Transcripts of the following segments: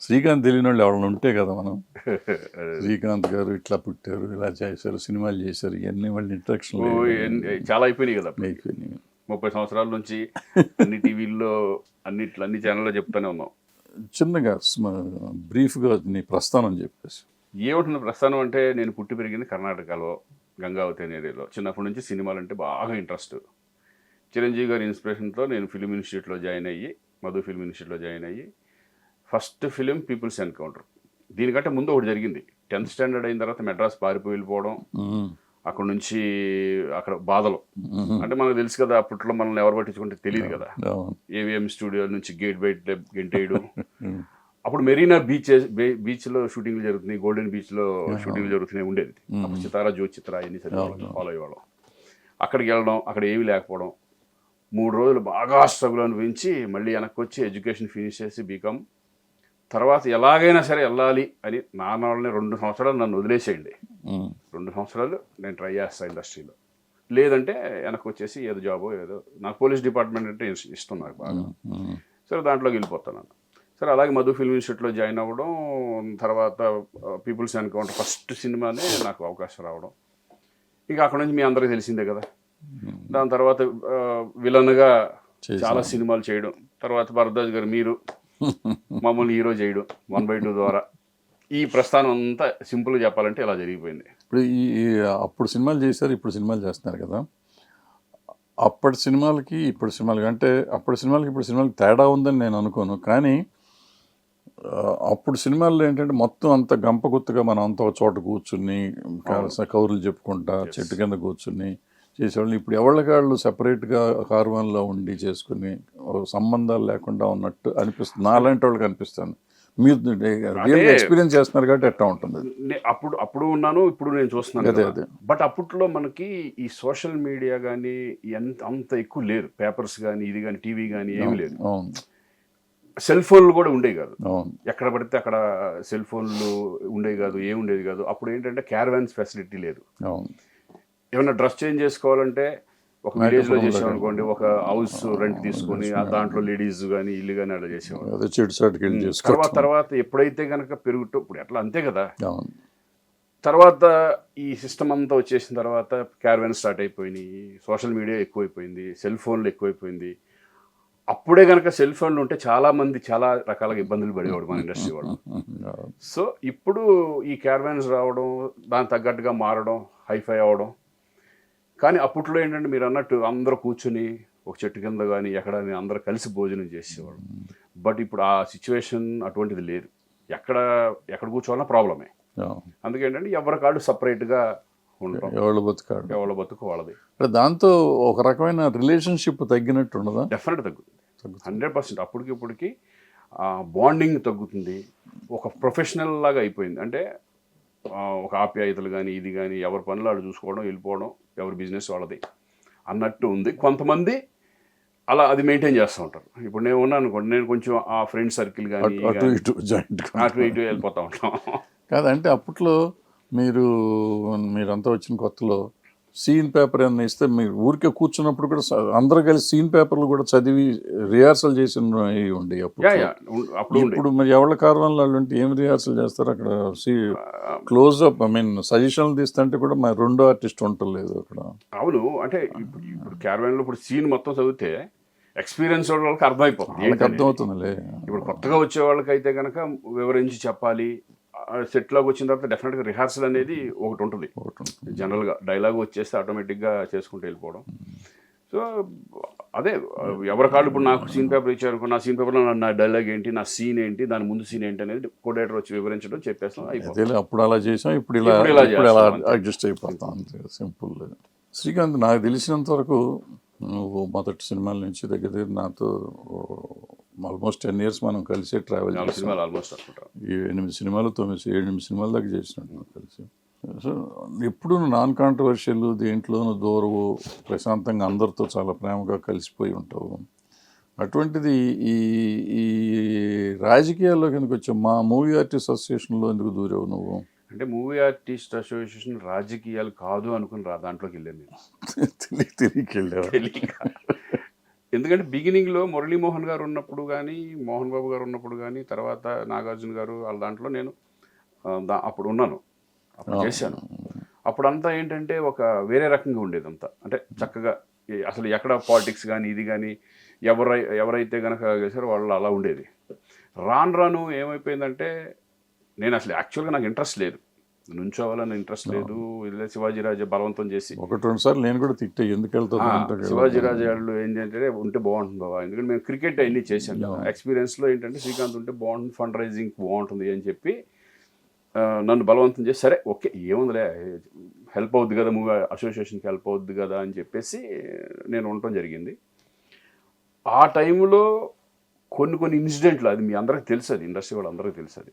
శ్రీకాంత్ తెలియని వాళ్ళు ఎవరైనా ఉంటే కదా మనం. శ్రీకాంత్ గారు ఇట్లా పుట్టారు ఇలా చేశారు సినిమాలు చేశారు ఇవన్నీ వాళ్ళ ఎన్ని- చాలా అయిపోయినాయి కదా అయిపోయినాయి. ముప్పై సంవత్సరాల నుంచి అన్ని టీవీల్లో అన్నిట్లో అన్ని ఛానల్లో చెప్తానే ఉన్నాం. చిన్నగా బ్రీఫ్గా నీ ప్రస్థానం చెప్పేసి. ఏమంటున్న ప్రస్థానం అంటే నేను పుట్టి పెరిగింది కర్ణాటకలో గంగావతి ఏరియాలో చిన్నప్పటి నుంచి సినిమాలు అంటే బాగా ఇంట్రెస్ట్ చిరంజీవి గారి ఇన్స్పిరేషన్తో నేను ఫిలిం ఇన్స్టిట్యూట్లో జాయిన్ అయ్యి మధు ఫిలిం ఇన్స్టిట్యూట్లో జాయిన్ అయ్యి ఫస్ట్ ఫిలిం పీపుల్స్ ఎన్కౌంటర్. దీనికంటే ముందు ఒకటి జరిగింది. టెన్త్ స్టాండర్డ్ అయిన తర్వాత మెడ్రాస్ పారిపోయి వెళ్ళిపోవడం. అక్కడ నుంచి అక్కడ బాధలు. అంటే మనకు తెలుసు కదా అప్పట్లో మనల్ని ఎవరు పట్టించుకుంటే తెలియదు కదా. ఏవిఎం స్టూడియో నుంచి గేట్ బయట గెంటేయడం. అప్పుడు మెరీనా బీచ్ బీచ్లో షూటింగ్లు జరుగుతున్నాయి గోల్డెన్ బీచ్లో షూటింగ్లు జరుగుతున్నాయి ఉండేది. అప్పుడు చితారా జ్యోతి చిత్ర ఎన్ని ఫాలో అయ్యేవాళ్ళం. అక్కడికి వెళ్ళడం అక్కడ ఏమీ లేకపోవడం. మూడు రోజులు బాగా స్ట్రగుల్ అనిపించి మళ్ళీ వెనక్కి వచ్చి ఎడ్యుకేషన్ ఫినిష్ చేసి బీకామ్ తర్వాత ఎలాగైనా సరే వెళ్ళాలి అని నాన్న వాళ్ళని రెండు సంవత్సరాలు నన్ను వదిలేసేయండి. రెండు సంవత్సరాలు నేను ట్రై చేస్తాను ఇండస్ట్రీలో. లేదంటే వెనక్కి వచ్చేసి ఏదో జాబో ఏదో నాకు పోలీస్ డిపార్ట్మెంట్ అంటే ఇష్టం నాకు బాగా. సరే దాంట్లోకి వెళ్ళిపోతాను సరే అలాగే మధు ఫిల్మ్ ఇన్స్టిట్యూట్లో జాయిన్ అవ్వడం తర్వాత పీపుల్స్ ఎన్కౌంటర్ ఫస్ట్ సినిమానే నాకు అవకాశం రావడం. ఇక అక్కడ నుంచి మీ అందరికీ తెలిసిందే కదా. దాని తర్వాత విలన్గా. చాలా సినిమాలు చేయడం. తర్వాత భరద్వాజ్ గారు మీరు మమ్మల్ని హీరో చేయడం. వన్ బై టూ ద్వారా. ఈ ప్రస్థానం అంతా సింపుల్గా చెప్పాలంటే ఇలా జరిగిపోయింది. ఇప్పుడు ఈ అప్పుడు సినిమాలు చేశారు ఇప్పుడు సినిమాలు చేస్తున్నారు కదా. అప్పటి సినిమాలకి ఇప్పుడు సినిమాలకి అంటే అప్పటి సినిమాలకి ఇప్పుడు సినిమాలకి తేడా ఉందని నేను అనుకోను. కానీ అప్పుడు సినిమాల్లో ఏంటంటే మొత్తం అంత గంప గుత్తుగా మనం అంత ఒక చోట కూర్చుని కౌరులు చెప్పుకుంటా చెట్టు కింద కూర్చుని చేసేవాళ్ళు. ఇప్పుడు ఎవరికాళ్ళు సెపరేట్గా కార్వాన్లో ఉండి చేసుకుని సంబంధాలు లేకుండా ఉన్నట్టు అనిపిస్తుంది. నాలాంటి వాళ్ళకి అనిపిస్తుంది మీరు రియల్ ఎక్స్పీరియన్స్ చేస్తున్నారు కాబట్టి ఎట్లా ఉంటుంది అప్పుడు అప్పుడు ఉన్నాను ఇప్పుడు నేను చూస్తున్నాను అదే. అదే. బట్ అప్పట్లో మనకి ఈ సోషల్ మీడియా కానీ ఎంత అంత ఎక్కువ లేదు. పేపర్స్ కానీ ఇది కానీ టీవీ కానీ ఏమీ లేదు. సెల్ ఫోన్లు కూడా ఉండేవి కాదు. ఎక్కడ పడితే అక్కడ సెల్ ఫోన్లు ఉండేవి కాదు ఏమి ఉండేది కాదు. అప్పుడు ఏంటంటే క్యారవాన్స్ ఫెసిలిటీ లేదు. అవును. ఏమైనా డ్రెస్ చేంజ్ చేసుకోవాలంటే ఒక విలేజ్లో చేసామనుకోండి ఒక హౌస్ రెంట్ తీసుకొని ఆ దాంట్లో లేడీస్ కానీ ఇల్లు కానీ అలా చేసేవాళ్ళు. తర్వాత తర్వాత ఎప్పుడైతే కనుక పెరుగుతూ ఇప్పుడు ఎట్లా అంతే కదా. తర్వాత ఈ సిస్టమ్ అంతా వచ్చేసిన తర్వాత క్యారవెన్ స్టార్ట్ అయిపోయినాయి సోషల్ మీడియా ఎక్కువైపోయింది సెల్ ఫోన్లు ఎక్కువైపోయింది. అప్పుడే కనుక సెల్ ఫోన్లు ఉంటే చాలా మంది చాలా రకాలుగా ఇబ్బందులు పడేవాడు మన ఇండస్ట్రీ వాళ్ళు. సో ఇప్పుడు ఈ క్యారవాన్స్ రావడం దానికి తగ్గట్టుగా మారడం హైఫై అవ్వడం కానీ అప్పట్లో ఏంటంటే మీరు అన్నట్టు అందరూ కూర్చుని ఒక చెట్టు కింద కానీ ఎక్కడ అందరూ కలిసి భోజనం చేసేవాడు బట్ ఇప్పుడు ఆ సిచ్యువేషన్ అటువంటిది లేదు. ఎక్కడ ఎక్కడ కూర్చోవాలన్నా ప్రాబ్లమే. అందుకేంటంటే ఎవరి కాళ్ళు సపరేట్గా ఉండటం. ఎవళ్ళు బతుకాడు. ఎవరి బతుకు వాళ్ళది. అంటే దాంతో ఒక రకమైన రిలేషన్షిప్ తగ్గినట్టు ఉండదా? డెఫినెట్ తగ్గుతుంది. Hundred percent. అప్పటికి ఇప్పటికి బాండింగ్ తగ్గుతుంది. ఒక ప్రొఫెషనల్ లాగా అయిపోయింది. అంటే ఒక ఆప్యాయతలు కానీ ఇది కానీ ఎవరి పనులు వాళ్ళు చూసుకోవడం వెళ్ళిపోవడం ఎవరి బిజినెస్ వాళ్ళది అన్నట్టు ఉంది. కొంతమంది అలా అది మెయింటైన్ చేస్తూ ఉంటారు. ఇప్పుడు నేను ఉన్నాను అనుకోండి నేను కొంచెం ఆ ఫ్రెండ్ సర్కిల్ కానీ అటు- ఇటు జాయింట్ అటు ఇటు వెళ్ళిపోతూ ఉంటాం. కాదంటే అప్పట్లో మీరు మీరంతా వచ్చిన కొత్తలో సీన్ పేపర్ ఏమన్నా ఇస్తే మీరు ఊరికే కూర్చున్నప్పుడు కూడా అందరూ కలిసి సీన్ పేపర్లు కూడా చదివి రిహార్సల్ చేసి ఉండే అప్పుడు. ఇప్పుడు మరి ఎవరి కారణాలు వాళ్ళు ఉంటే ఏం రిహార్సల్ చేస్తారు? అక్కడ see close up I mean సజెషన్లు తీస్తుంటే కూడా మరి రెండో ఆర్టిస్ట్ ఉండలేదు అక్కడ. అవును అంటే ఇప్పుడు ఇప్పుడు క్యారవాన్లో ఇప్పుడు సీన్ మొత్తం చదివితే ఎక్స్పీరియన్స్ వాళ్ళకి అర్థమైపోతుంది. అర్థమవుతుందిలే. ఇప్పుడు కొత్తగా వచ్చే వాళ్ళకైతే కనుక వివరించి చెప్పాలి సెట్లోకి వచ్చిన తర్వాత డెఫినెట్గా రిహార్సల్ అనేది ఒకటి ఉంటుంది. ఒకటి ఉంటుంది. జనరల్గా డైలాగ్ వచ్చేస్తే ఆటోమేటిక్గా చేసుకుంటూ వెళ్ళిపోవడం. సో అదే ఎవరి కాళ్ళు ఇప్పుడు నాకు సీన్ పేపర్ ఇచ్చారు నా సీన్ పేపర్లో నా డైలాగ్ ఏంటి నా సీన్ ఏంటి దాని ముందు సీన్ ఏంటి అనేది కోడేటర్ వచ్చి వివరించడం చెప్పేస్తాం అయిపోతుంది. అదేలే అప్పుడు అలా చేసాం ఇప్పుడు ఇలా ఇప్పుడు అలా. అడ్జస్ట్ అయిపోతాం అంతే సింపుల్ శ్రీకాంత్ నాకు తెలిసినంత వరకు నువ్వు మొదటి సినిమాల నుంచి దగ్గర దగ్గర నాతో ఆల్మోస్ట్ టెన్ ఇయర్స్ మనం కలిసి ట్రావెల్ సినిమాలు ఆల్మోస్ట్ అనుకుంటాం. ఈ ఎనిమిది సినిమాలు తొమ్మిది ఎనిమిది సినిమాల దాకా చేసినట్టు కలిసి. సో ఎప్పుడు నాన్ కాంట్రవర్షియల్ దేంట్లోనూ దూరవు ప్రశాంతంగా అందరితో చాలా ప్రేమగా కలిసిపోయి ఉంటావు. అటువంటిది ఈ ఈ రాజకీయాల్లో కనుక వచ్చావు మా మూవీ ఆర్టిస్ట్ అసోసియేషన్లో ఎందుకు దూరావు నువ్వు? అంటే మూవీ ఆర్టిస్ట్ అసోసియేషన్ రాజకీయాలు కాదు అనుకుని రా దాంట్లోకి వెళ్ళాను నేను. తిరిగి తిరిగి వెళ్ళావు? తెలియక. ఎందుకంటే బిగినింగ్లో మురళీమోహన్ గారు ఉన్నప్పుడు కానీ మోహన్ బాబు గారు ఉన్నప్పుడు కానీ తర్వాత నాగార్జున గారు వాళ్ళ దాంట్లో నేను అప్పుడు ఉన్నాను. అప్పుడు చేశాను. అప్పుడు అంతా ఏంటంటే ఒక వేరే రకంగా ఉండేది అంతా అంటే చక్కగా అసలు ఎక్కడ పాలిటిక్స్ కానీ ఇది కానీ ఎవరై ఎవరైతే కనుక చేశారో వాళ్ళు అలా ఉండేది. రాను రాను ఏమైపోయిందంటే నేను అసలు యాక్చువల్గా నాకు ఇంట్రెస్ట్ లేదు. నుంచోవాలని ఇంట్రెస్ట్ లేదు. ఇలా శివాజీరాజు బలవంతం చేసి. ఒకటి రెండు సార్లు నేను కూడా తిట్టే ఎందుకు కదా. శివాజీరాజు వాళ్ళు ఏంటంటే ఉంటే బాగుంటుంది బాబా ఎందుకంటే మేము క్రికెట్ అన్ని చేశాం ఎక్స్పీరియన్స్లో ఏంటంటే శ్రీకాంత్ ఉంటే బాగుంటుంది ఫండ్ రైజింగ్ బాగుంటుంది అని చెప్పి నన్ను బలవంతం చేసి సరే ఓకే ఏముందిలే హెల్ప్ అవుద్ది కదా మూవీ అసోసియేషన్కి హెల్ప్ అవుద్ది కదా అని చెప్పేసి నేను ఉండటం జరిగింది. ఆ టైంలో కొన్ని కొన్ని ఇన్సిడెంట్లు అది మీ అందరికి తెలుసు అది ఇండస్ట్రీ వాళ్ళు అందరికీ తెలుసు అది.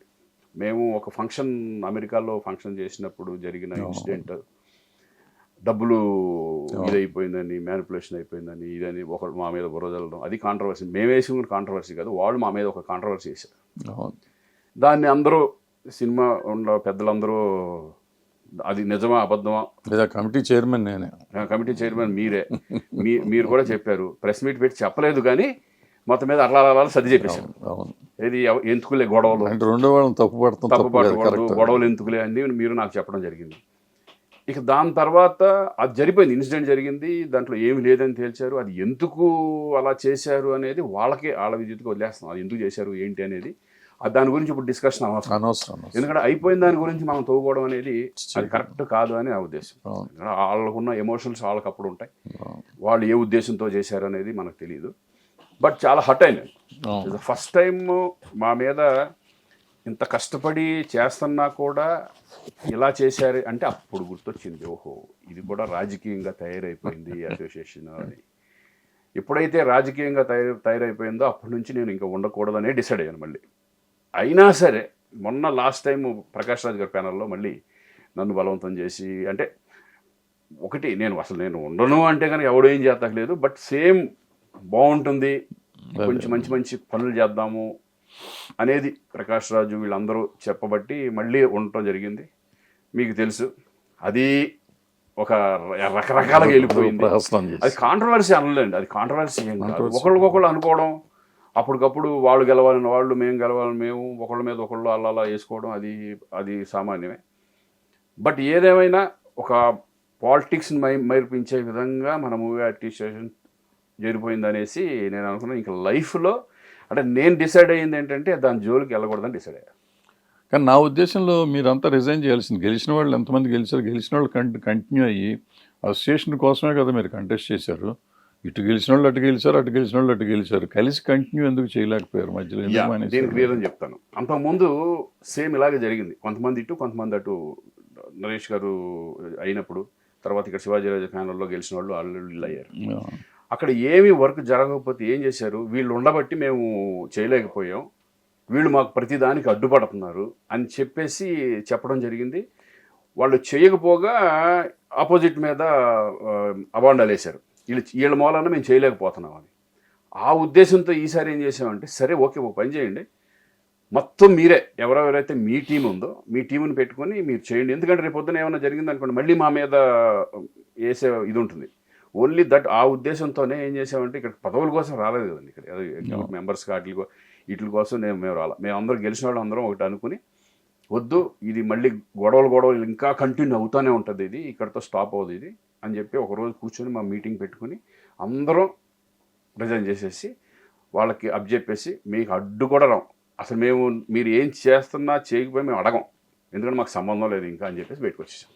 మేము ఒక ఫంక్షన్ అమెరికాలో ఫంక్షన్ చేసినప్పుడు జరిగిన ఇన్సిడెంట్. డబ్బులు ఇదైపోయిందని మ్యానిపులేషన్ అయిపోయిందని ఇదని ఒకడు మా మీద బుర్ర చల్లడం అది కాంట్రవర్సీ మేము వేసిన కాంట్రవర్సీ కాదు. వాళ్ళు మా మీద ఒక కాంట్రవర్సీ చేశారు అవును. దాన్ని అందరూ సినిమా ఉన్న పెద్దలందరూ అది నిజమా అబద్ధమా? లేదా కమిటీ చైర్మన్ నేనే. కమిటీ చైర్మన్ మీరే. మీ మీరు కూడా చెప్పారు. ప్రెస్ మీట్ పెట్టి చెప్పలేదు కానీ మొత్తం మీద అలా అలా సర్ది చెప్పేశారు. అవును. ఏది ఎందుకులే గొడవలు? అంటే రెండో వాళ్ళని గొడవలు ఎందుకులే అని మీరు నాకు చెప్పడం జరిగింది. ఇక దాని తర్వాత అది జరిపోయింది ఇన్సిడెంట్ జరిగింది దాంట్లో ఏమి లేదని తేల్చారు అది ఎందుకు అలా చేశారు అనేది వాళ్ళకే వాళ్ళ విద్యుత్కి వదిలేస్తాం అది ఎందుకు చేశారు ఏంటి అనేది అది దాని గురించి ఇప్పుడు డిస్కషన్ అవసరం. అనవసరం. ఎందుకంటే అయిపోయిన దాని గురించి మనం తోగుకోవడం అనేది అది కరెక్ట్ కాదు అని నా ఉద్దేశం. ఎందుకంటే వాళ్ళకున్న ఎమోషన్స్ వాళ్ళకి అప్పుడు ఉంటాయి. వాళ్ళు ఏ ఉద్దేశంతో చేశారు అనేది మనకు తెలియదు బట్ చాలా హట్ అయినాయి. ఫస్ట్ టైం మా మీద ఇంత కష్టపడి చేస్తున్నా కూడా ఇలా చేశారు అంటే అప్పుడు గుర్తొచ్చింది ఓహో ఇది కూడా రాజకీయంగా తయారైపోయింది అసోసియేషన్ అని. ఎప్పుడైతే రాజకీయంగా తయారు తయారైపోయిందో అప్పటి నుంచి నేను ఇంకా ఉండకూడదనే డిసైడ్ అయ్యాను మళ్ళీ. అయినా సరే మొన్న లాస్ట్ టైం ప్రకాష్ రాజ్ గారి ప్యానల్లో మళ్ళీ నన్ను బలవంతం చేసి అంటే ఒకటి నేను అసలు నేను ఉండను అంటే కనుక ఎవడేం ఏం బట్ సేమ్ బాగుంటుంది కొంచెం మంచి మంచి పనులు చేద్దాము అనేది ప్రకాష్ రాజు వీళ్ళందరూ చెప్పబట్టి మళ్ళీ ఉండటం జరిగింది. మీకు తెలుసు అది ఒక రకరకాలుగా వెళ్ళిపోయింది. అది కాంట్రవర్సీ అనలేండి అది కాంట్రవర్సీ ఏం కాదు. ఒకళ్ళకొకళ్ళు అనుకోవడం అప్పటికప్పుడు వాళ్ళు గెలవాలని వాళ్ళు మేము గెలవాలని మేము ఒకళ్ళ మీద ఒకళ్ళు అలా అలా వేసుకోవడం అది అది సామాన్యమే. బట్ ఏదేమైనా ఒక పాలిటిక్స్ని మై మైర్పించే విధంగా మన మూవీ అడ్మినిస్ట్రేషన్ జరిపోయింది అనేసి నేను అనుకున్నాను ఇంకా లైఫ్లో అంటే నేను డిసైడ్ అయ్యింది ఏంటంటే దాని జోలికి వెళ్ళకూడదని డిసైడ్ అయ్యా. కానీ నా ఉద్దేశంలో మీరంతా రిజైన్ చేయాల్సింది. గెలిచిన వాళ్ళు ఎంతమంది గెలిచారు? గెలిచిన వాళ్ళు కంటి కంటిన్యూ అయ్యి అసోసియేషన్ కోసమే కదా మీరు కంటెస్ట్ చేశారు. ఇటు గెలిచిన వాళ్ళు అటు గెలిచారు అటు గెలిచిన వాళ్ళు అటు గెలిచారు. కలిసి కంటిన్యూ ఎందుకు చేయలేకపోయారు మధ్యలో? దీనికి రీజన్ చెప్తాను. అంతకుముందు సేమ్ ఇలాగే జరిగింది. కొంతమంది ఇటు కొంతమంది అటు. నరేష్ గారు అయినప్పుడు తర్వాత ఇక్కడ శివాజీరాజు ఫ్యానల్లో గెలిచిన వాళ్ళు వాళ్ళు వీళ్ళు అయ్యారు. అక్కడ ఏమి వర్క్ జరగకపోతే ఏం చేశారు? వీళ్ళు ఉండబట్టి మేము చేయలేకపోయాం. వీళ్ళు మాకు ప్రతిదానికి అడ్డుపడుతున్నారు అని చెప్పేసి చెప్పడం జరిగింది. వాళ్ళు చేయకపోగా ఆపోజిట్ మీద అబాండాలు వేశారు. వీళ్ళు వీళ్ళ మూలాన మేము చేయలేకపోతున్నాం అని. ఆ ఉద్దేశంతో ఈసారి ఏం చేసామంటే సరే ఓకే ఒక పని చేయండి. మొత్తం మీరే ఎవరెవరైతే మీ టీం ఉందో మీ టీంని పెట్టుకొని మీరు చేయండి. ఎందుకంటే రేపు పొద్దున ఏమైనా జరిగిందనుకోండి మళ్ళీ మా మీద వేసే ఇది ఉంటుంది. ఓన్లీ దట్ ఆ ఉద్దేశంతోనే ఏం చేసామంటే ఇక్కడ పదవుల కోసం రాలేదు కదండి ఇక్కడ. మెంబర్స్ వాటి వీటి కోసం నేను మేము రాలా. మేము అందరం గెలిచిన వాళ్ళు అందరం ఒకటి అనుకుని వద్దు ఇది మళ్ళీ గొడవలు గొడవలు ఇంకా కంటిన్యూ అవుతూనే ఉంటుంది ఇది ఇక్కడతో స్టాప్ అవుతుంది ఇది అని చెప్పి ఒక రోజు కూర్చొని మా మీటింగ్ పెట్టుకుని అందరం రిజైన్ చేసేసి వాళ్ళకి అప్ చెప్పేసి మీకు అడ్డు కూడా రాం. అసలు మేము మీరు ఏం చేస్తున్నా చేయకపోయి మేము అడగం. ఎందుకంటే మాకు సంబంధం లేదు ఇంకా అని చెప్పేసి బయటకు వచ్చేసాం.